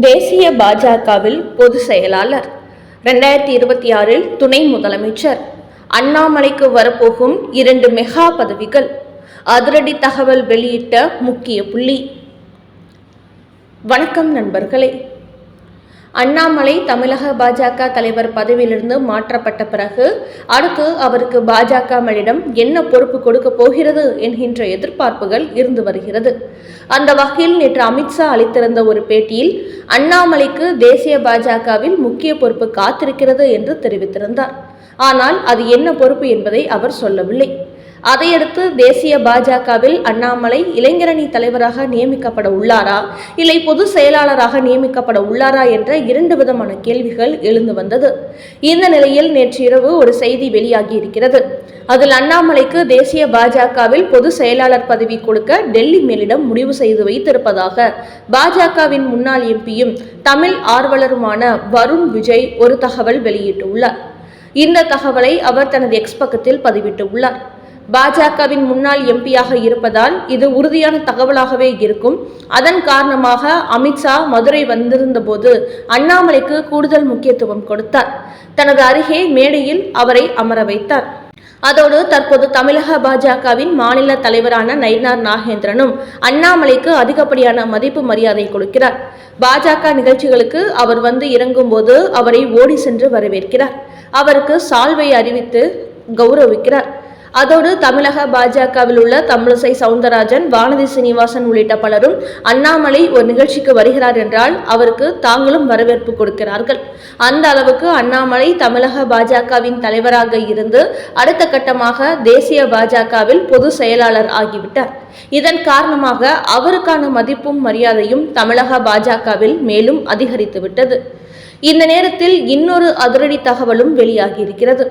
தேசிய பாஜகவில் பொது செயலாளர். ரெண்டாயிரத்தி இருபத்தி ஆறில் துணை முதலமைச்சர். அண்ணாமலைக்கு வரப்போகும் இரண்டு மெகா பதவிகள். அதிரடி தகவல் வெளியிட்ட முக்கிய புள்ளி. வணக்கம் நண்பர்களே. அண்ணாமலை தமிழக பாஜக தலைவர் பதவியிலிருந்து மாற்றப்பட்ட பிறகு அடுத்து அவருக்கு பாஜக மேலிடம் என்ன பொறுப்பு கொடுக்க போகிறது என்கின்ற எதிர்பார்ப்புகள் இருந்து வருகிறது. அந்த வகையில் நேற்று அமித்ஷா அளித்திருந்த ஒரு பேட்டியில் அண்ணாமலைக்கு தேசிய பாஜகவில் முக்கிய பொறுப்பு காத்திருக்கிறது என்று தெரிவித்திருந்தார். ஆனால் அது என்ன பொறுப்பு என்பதை அவர் சொல்லவில்லை. அதையடுத்து தேசிய பாஜகவில் அண்ணாமலை இளைஞரணி தலைவராக நியமிக்கப்பட உள்ளாரா? இல்லை பொது செயலாளராக நியமிக்கப்பட உள்ளாரா என்ற இரண்டு விதமான கேள்விகள் எழுந்து வந்தது. இந்த நிலையில் நேற்று இரவு ஒரு செய்தி வெளியாகி இருக்கிறது. அதில் அண்ணாமலைக்கு தேசிய பாஜகவில் பொதுச் செயலாளர் பதவி கொடுக்க டெல்லி மேலிடம் முடிவு செய்து வைத்திருப்பதாக பாஜகவின் முன்னாள் எம்பியும் தமிழ் ஆர்வலருமான வருண் விஜய் ஒரு தகவல் வெளியிட்டுள்ளார். இந்த தகவலை அவர் தனது எக்ஸ் பக்கத்தில் பதிவிட்டுள்ளார். பாஜகவின் முன்னாள் எம்பியாக இருப்பதால் இது உறுதியான தகவலாகவே இருக்கும். அதன் காரணமாக அமித்ஷா மதுரை வந்திருந்த போது அண்ணாமலைக்கு கூடுதல் முக்கியத்துவம் கொடுத்தார். தனது அருகே மேடையில் அவரை அமர வைத்தார். அதோடு தற்போது தமிழக பாஜகவின் மாநில தலைவரான நயினார் நாகேந்திரனும் அண்ணாமலைக்கு அதிகப்படியான மதிப்பு மரியாதை கொடுக்கிறார். பாஜக நிகழ்ச்சிகளுக்கு அவர் வந்து இறங்கும்போது அவரை ஓடி சென்று வரவேற்கிறார். அவருக்கு சால்வை அறிவித்து கௌரவிக்கிறார். அதோடு தமிழக பாஜகவில் உள்ள தமிழிசை சவுந்தரராஜன் வானதி சீனிவாசன் உள்ளிட்ட பலரும் அண்ணாமலை ஒரு நிகழ்ச்சிக்கு வருகிறார் என்றால் அவருக்கு தாங்களும் வரவேற்பு கொடுக்கிறார்கள். அந்த அளவுக்கு அண்ணாமலை தமிழக பாஜகவின் தலைவராக இருந்து அடுத்த கட்டமாக தேசிய பாஜகவில் பொது செயலாளர் ஆகிவிட்டார். இதன் காரணமாக அவருக்கான மதிப்பும் மரியாதையும் தமிழக பாஜகவில் மேலும் அதிகரித்துவிட்டது. இந்த நேரத்தில் இன்னொரு அதிரடி தகவலும் வெளியாகியிருக்கிறது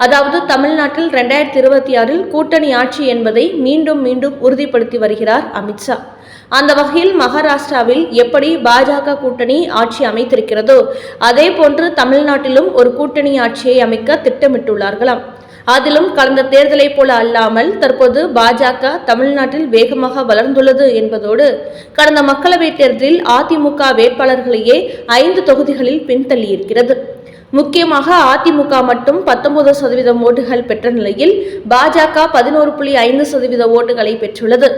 அதாவது தமிழ்நாட்டில் ரெண்டாயிரத்தி இருபத்தி ஆறில் கூட்டணி ஆட்சி என்பதை மீண்டும் மீண்டும் உறுதிப்படுத்தி வருகிறார் அமித்ஷா அந்த வகையில் மகாராஷ்டிராவில் எப்படி பாஜக கூட்டணி ஆட்சி அமைத்திருக்கிறதோ அதே போன்று தமிழ்நாட்டிலும் ஒரு கூட்டணி ஆட்சியை அமைக்க திட்டமிட்டுள்ளார்களாம். அதிலும் கடந்த தேர்தலை போல அல்லாமல் தற்போது பாஜக தமிழ்நாட்டில் வேகமாக வளர்ந்துள்ளது என்பதோடு கடந்த மக்களவைத் தேர்தலில் அதிமுக வேட்பாளர்களையே ஐந்து தொகுதிகளில் பின்தள்ளியிருக்கிறது. முக்கியமாக அதிமுக மட்டும் பத்தொன்பது சதவீதம் ஓட்டுகள் பெற்ற நிலையில் பாஜக பதினோரு புள்ளி ஐந்து சதவீத ஓட்டுகளை பெற்றுள்ளது.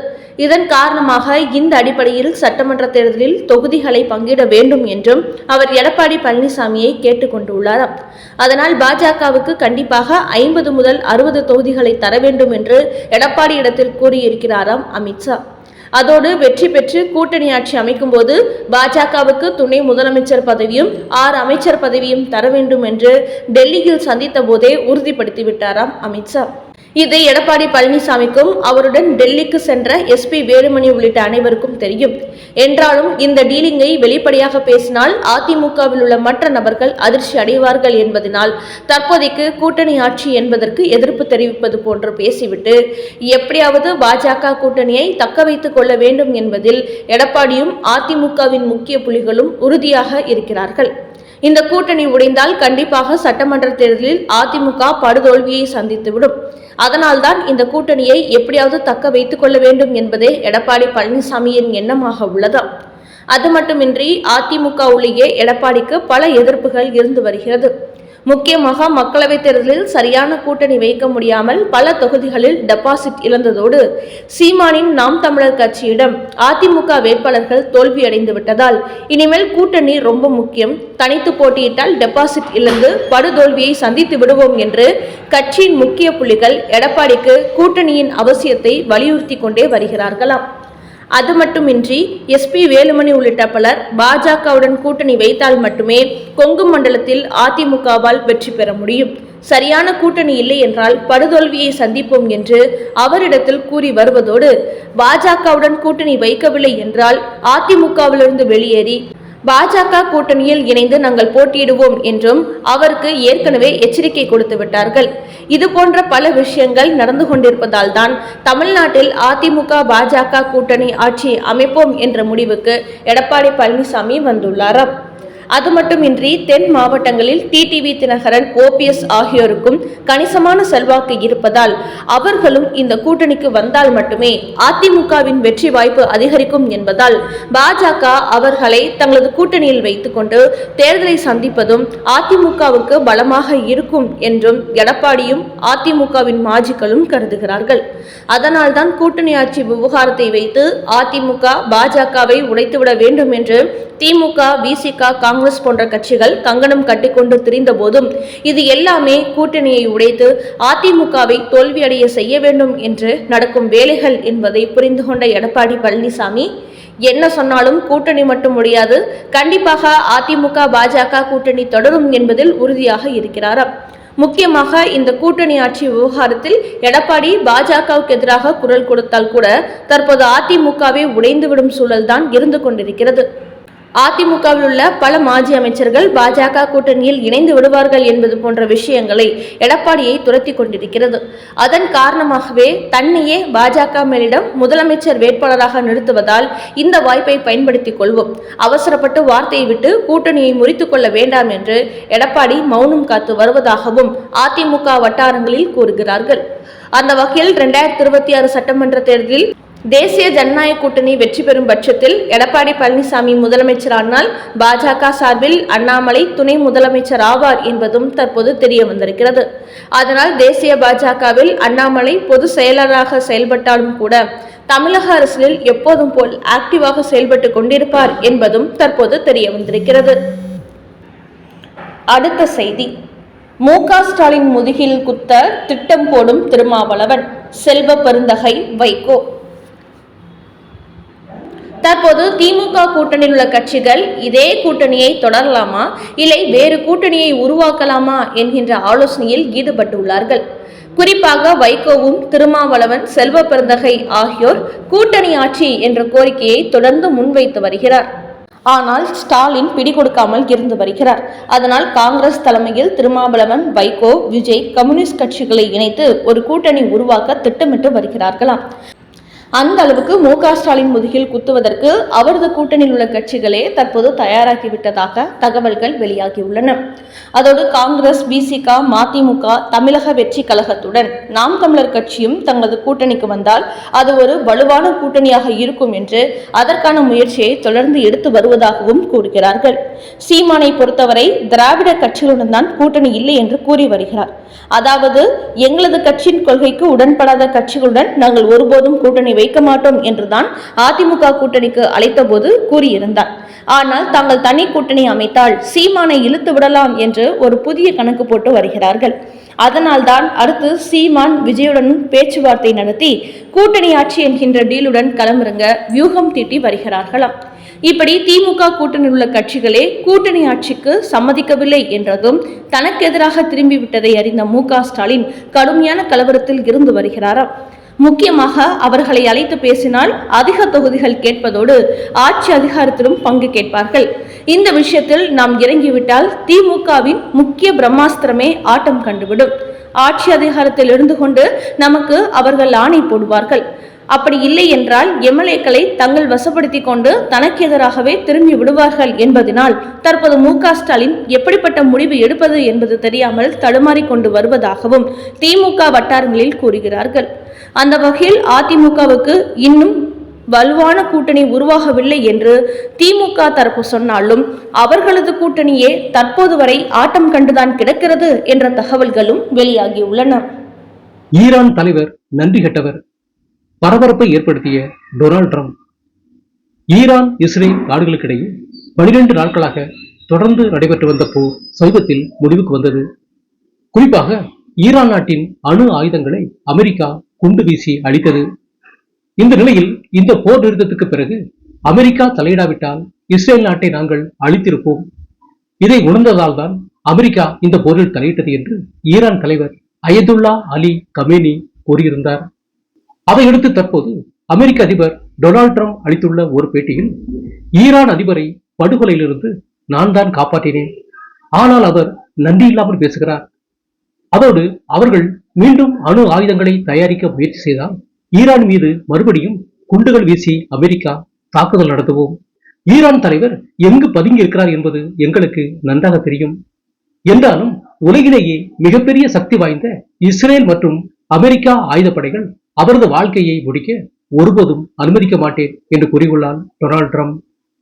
இதன் காரணமாக இந்த அடிப்படையில் சட்டமன்ற தேர்தலில் தொகுதிகளை பங்கிட வேண்டும் என்றும் அவர் எடப்பாடி பழனிசாமியை கேட்டுக்கொண்டுள்ளாராம் அதனால் பாஜகவுக்கு கண்டிப்பாக ஐம்பது முதல் அறுபது தொகுதிகளை தர வேண்டும் என்று எடப்பாடி இடத்தில் கூறியிருக்கிறாராம் அமித்ஷா. அதோடு வெற்றி பெற்று கூட்டணி ஆட்சி அமைக்கும் போது பாஜகவுக்கு துணை முதலமைச்சர் பதவியும் ஆறு அமைச்சர் பதவியும் தர வேண்டும் என்று டெல்லியில் சந்தித்த போதே உறுதிப்படுத்திவிட்டாராம் அமித்ஷா. இது எடப்பாடி பழனிசாமிக்கும் அவருடன் டெல்லிக்கு சென்ற எஸ்பி வேலுமணி உள்ளிட்ட அனைவருக்கும் தெரியும். என்றாலும் இந்த டீலிங்கை வெளிப்படையாக பேசினால் அதிமுகவில் உள்ள மற்ற நபர்கள் அதிர்ச்சி அடைவார்கள் என்பதனால் தற்போதைக்கு கூட்டணி ஆட்சி என்பதற்கு எதிர்ப்பு தெரிவிப்பது போன்று பேசிவிட்டு எப்படியாவது பாஜக கூட்டணியை தக்க வைத்துக் கொள்ள வேண்டும் என்பதில் எடப்பாடியும் அதிமுகவின் முக்கிய புலிகளும் உறுதியாக இருக்கிறார்கள். இந்த கூட்டணி உடைந்தால் கண்டிப்பாக சட்டமன்ற தேர்தலில் அதிமுக படுதோல்வியை சந்தித்துவிடும். அதனால்தான் இந்த கூட்டணியை எப்படியாவது தக்க வைத்துக் கொள்ள வேண்டும் என்பதே எடப்பாடி பழனிசாமியின் எண்ணமாக உள்ளது அது மட்டுமின்றி அதிமுக உள்ளேயே எடப்பாடிக்கு பல எதிர்ப்புகள் இருந்து வருகிறது. முக்கியமாக மக்களவைத் தேர்தலில் சரியான கூட்டணி வைக்க முடியாமல் பல தொகுதிகளில் டெபாசிட் இழந்ததோடு சீமானின் நாம் தமிழர் கட்சியிடம் அதிமுக வேட்பாளர்கள் தோல்வியடைந்து விட்டதால் இனிமேல் கூட்டணி ரொம்ப முக்கியம். தனித்து போட்டியிட்டால் டெபாசிட் இழந்து படுதோல்வியை சந்தித்து விடுவோம் என்று கட்சியின் முக்கிய புள்ளிகள் எடப்பாடிக்கு கூட்டணியின் அவசியத்தை வலியுறுத்தி கொண்டே வருகிறார்களாம். அது மட்டுமின்றி எஸ்பி வேலுமணி உள்ளிட்ட பலர் பாஜகவுடன் கூட்டணி வைத்தால் மட்டுமே கொங்கு மண்டலத்தில் அதிமுகவால் வெற்றி பெற முடியும். சரியான கூட்டணி இல்லை என்றால் படுதோல்வியை சந்திப்போம் என்று அவரிடத்தில் கூறி வருவதோடு பாஜகவுடன் கூட்டணி வைக்கவில்லை என்றால் அதிமுகவிலிருந்து வெளியேறி பாஜக கூட்டணியில் இணைந்து நாங்கள் போட்டியிடுவோம் என்றும் அவருக்கு ஏற்கனவே எச்சரிக்கை கொடுத்து விட்டார்கள். இது போன்ற பல விஷயங்கள் நடந்து கொண்டிருப்பதால் தான் தமிழ்நாட்டில் அதிமுக பாஜக கூட்டணி ஆட்சி அமைப்போம் என்ற முடிவுக்கு எடப்பாடி பழனிசாமி வந்துள்ளாராம். அது மட்டுமின்றி தென் மாவட்டங்களில் டிடிவி தினகரன் ஓபிஎஸ் ஆகியோருக்கும் கணிசமான செல்வாக்கு இருப்பதால் அவர்களும் இந்த கூட்டணிக்கு வந்தால் மட்டுமே அதிமுகவின் வெற்றி வாய்ப்பு அதிகரிக்கும் என்பதால் பாஜக அவர்களை தங்களது கூட்டணியில் வைத்துக்கொண்டு தேர்தலை சந்திப்பதும் அதிமுகவுக்கு பலமாக இருக்கும் என்றும் எடப்பாடியும் அதிமுகவின் மாஜிக்களும் கருதுகிறார்கள். அதனால்தான் கூட்டணி ஆட்சி விவகாரத்தை வைத்து அதிமுக பாஜகவை உடைத்துவிட வேண்டும் என்று திமுக விசிக காங்கிரஸ் காங்கிரஸ் போன்ற கட்சிகள் கங்கணம் கட்டிக்கொண்டு திரிந்த போதும் இது எல்லாமே கூட்டணியை உடைத்து அதிமுகவை தோல்வியடைய செய்ய வேண்டும் என்று நடக்கும் வேலைகள் என்பதை புரிந்து கொண்ட எடப்பாடி பழனிசாமி என்ன சொன்னாலும் கூட்டணி மட்டும் முடியாது கண்டிப்பாக அதிமுக பாஜக கூட்டணி தொடரும் என்பதில் உறுதியாக இருக்கிறாராம். முக்கியமாக இந்த கூட்டணி ஆட்சி விவகாரத்தில் எடப்பாடி பாஜகவுக்கு எதிராக குரல் கொடுத்தால் கூட தற்போது அதிமுகவே உடைந்துவிடும் சூழல்தான் இருந்து கொண்டிருக்கிறது. அதிமுகவில் உள்ள பல மாஜி அமைச்சர்கள் பாஜக கூட்டணியில் இணைந்து விடுவார்கள் என்பது போன்ற விஷயங்களை எடப்பாடியை துரத்தி கொண்டிருக்கிறது. அதன் காரணமாகவே தன்னையே பாஜக மேலிடம் முதலமைச்சர் வேட்பாளராக நிறுத்துவதால் இந்த வாய்ப்பை பயன்படுத்திக் கொள்வோம். அவசரப்பட்டு வார்த்தையை விட்டு கூட்டணியை முறித்துக் கொள்ள வேண்டாம் என்று எடப்பாடி மௌனம் காத்து வருவதாகவும் அதிமுக வட்டாரங்களில் கூறுகிறார்கள். அந்த வகையில் இரண்டாயிரத்தி இருபத்தி ஆறு சட்டமன்ற தேர்தலில் தேசிய ஜனநாயக கூட்டணி வெற்றி பெறும் பட்சத்தில் எடப்பாடி பழனிசாமி முதலமைச்சரானால் பாஜக சார்பில் அண்ணாமலை துணை முதலமைச்சர் ஆவார் என்பதும் தற்போது தெரிய வந்திருக்கிறது. அதனால் தேசிய பாஜகவில் அண்ணாமலை பொது செயலராக செயல்பட்டாலும் கூட தமிழக அரசியலில் எப்போதும் போல் ஆக்டிவாக செயல்பட்டு கொண்டிருப்பார் என்பதும் தற்போது தெரிய வந்திருக்கிறது. அடுத்த செய்தி. மு க ஸ்டாலின் முதுகில் குத்த திட்டம் போடும் திருமாவளவன். செல்வ பெருந்தகை வைகோ. தற்போது திமுக கூட்டணியில் உள்ள கட்சிகள் இதே கூட்டணியை தொடரலாமா? இல்லை வேறு கூட்டணியை உருவாக்கலாமா? என்கின்ற ஆலோசனையில் ஈடுபட்டுள்ளார்கள். குறிப்பாக வைகோவும் திருமாவளவன் செல்வ பெருந்தகை ஆகியோர் கூட்டணி ஆட்சி என்ற கோரிக்கையை தொடர்ந்து முன்வைத்து வருகிறார். ஆனால் ஸ்டாலின் பிடிகொடுக்காமல் இருந்து வருகிறார். அதனால் காங்கிரஸ் தலைமையில் திருமாவளவன் வைகோ விஜய் கம்யூனிஸ்ட் கட்சிகளை இணைத்து ஒரு கூட்டணி உருவாக்க திட்டமிட்டு வருகிறார்களாம். அந்த அளவுக்கு மு க ஸ்டாலின் முதுகில் குத்துவதற்கு அவரது கூட்டணியில் உள்ள கட்சிகளே தற்போது தயாராகிவிட்டதாக தகவல்கள் வெளியாகியுள்ளன. அதோடு காங்கிரஸ் பிசிக மதிமுக தமிழக வெற்றி கழகத்துடன் நாம் தமிழர் கட்சியும் தங்களது கூட்டணிக்கு வந்தால் அது ஒரு வலுவான கூட்டணியாக இருக்கும் என்று அதற்கான முயற்சியை தொடர்ந்து எடுத்து வருவதாகவும் கூறுகிறார்கள். சீமானை பொறுத்தவரை திராவிட கட்சிகளுடன் தான் கூட்டணி இல்லை என்று கூறி வருகிறார். அதாவது எங்களது கட்சியின் கொள்கைக்கு உடன்படாத கட்சிகளுடன் நாங்கள் ஒருபோதும் கூட்டணி வைக்க மாட்டோம் என்றுதான் அதிமுக கூட்டணிக்கு அழைத்தபோது கூறியிருந்தார். ஆனால் தாங்கள் தனி கூட்டணி அமைத்தால் சீமானை இழுத்து விடலாம் என்று ஒரு புதிய கணக்கு போட்டு வருகிறார்கள். அதனால்தான் அடுத்து சீமான் விஜயுடனும் பேச்சுவார்த்தை நடத்தி கூட்டணி ஆட்சி என்கின்ற டீலுடன் களமிறங்க வியூகம் தீட்டி வருகிறார்களாம். இப்படி திமுக கூட்டணியில் உள்ள கட்சிகளே கூட்டணி ஆட்சிக்கு சம்மதிக்கவில்லை என்றதும் தனக்கு எதிராக திரும்பிவிட்டதை அறிந்த மு க ஸ்டாலின் கடுமையான கலவரத்தில் இருந்து வருகிறாராம். முக்கியமாக அவர்களை அழைத்து பேசினால் அதிக தொகுதிகள் கேட்பதோடு ஆட்சி அதிகாரத்திலும் பங்கு கேட்பார்கள். இந்த விஷயத்தில் நாம் இறங்கிவிட்டால் திமுகவின் முக்கிய பிரம்மாஸ்திரமே ஆட்டம் கண்டுவிடும். ஆட்சி அதிகாரத்தில் இருந்து கொண்டு நமக்கு அவர்கள் ஆணை போடுவார்கள். அப்படி இல்லை என்றால் எம்எல்ஏக்களை தங்கள் வசப்படுத்தி கொண்டு தனக்கு எதிராகவே திரும்பி விடுவார்கள் என்பதனால் தற்போது மு ஸ்டாலின் எப்படிப்பட்ட முடிவு எடுப்பது என்பது தெரியாமல் தடுமாறி கொண்டு வருவதாகவும் திமுக வட்டாரங்களில் கூறுகிறார்கள். அந்த வகையில் அதிமுகவுக்கு இன்னும் வலுவான கூட்டணி உருவாகவில்லை என்று திமுக தரப்பு சொன்னாலும் அவர்களது கூட்டணியே தற்போது வரை ஆட்டம் கண்டுதான் கிடக்கிறது என்ற தகவல்களும் வெளியாகியுள்ளன. ஈரான் தலைவர் நன்றி கெட்டவர் பரபரப்பை ஏற்படுத்திய டொனால்ட் ட்ரம்ப். ஈரான் இஸ்ரேல் நாடுகளுக்கிடையே பனிரெண்டு நாட்களாக தொடர்ந்து நடைபெற்று வந்த போர் சமீபத்தில் முடிவுக்கு வந்தது. குறிப்பாக ஈரான் நாட்டின் அணு ஆயுதங்களை அமெரிக்கா குண்டு வீசி அழித்தது இந்த நிலையில் இந்த போர் நிறுத்தத்துக்கு பிறகு அமெரிக்கா தலையிடாவிட்டால் இஸ்ரேல் நாட்டை நாங்கள் அழித்திருப்போம். இதை உணர்ந்ததால் தான் அமெரிக்கா இந்த போரில் தலையிட்டது என்று ஈரான் தலைவர் அயதுல்லா அலி கமேனி கூறியிருந்தார். அதையடுத்து தற்போது அமெரிக்க அதிபர் டொனால்ட் ட்ரம்ப் அளித்துள்ள ஒரு பேட்டியில் ஈரான் அதிபரை படுகொலையிலிருந்து நான் தான் காப்பாற்றினேன். ஆனால் அவர் நன்றி இல்லாமல் பேசுகிறார். அதோடு அவர்கள் மீண்டும் அணு ஆயுதங்களை தயாரிக்க முயற்சி செய்தால் ஈரான் மீது மறுபடியும் குண்டுகள் வீசி அமெரிக்கா தாக்குதல் நடத்துவோம். ஈரான் தலைவர் எங்கு பதுங்கி இருக்கிறார் என்பது எங்களுக்கு நன்றாக தெரியும். என்றாலும் உலகிலேயே மிகப்பெரிய சக்தி வாய்ந்த இஸ்ரேல் மற்றும் அமெரிக்கா ஆயுதப்படைகள் அவரது வாழ்க்கையை முடிக்க ஒருபோதும் அனுமதிக்க மாட்டேன் என்று கூறியுள்ளார் டொனால்ட் ட்ரம்ப்.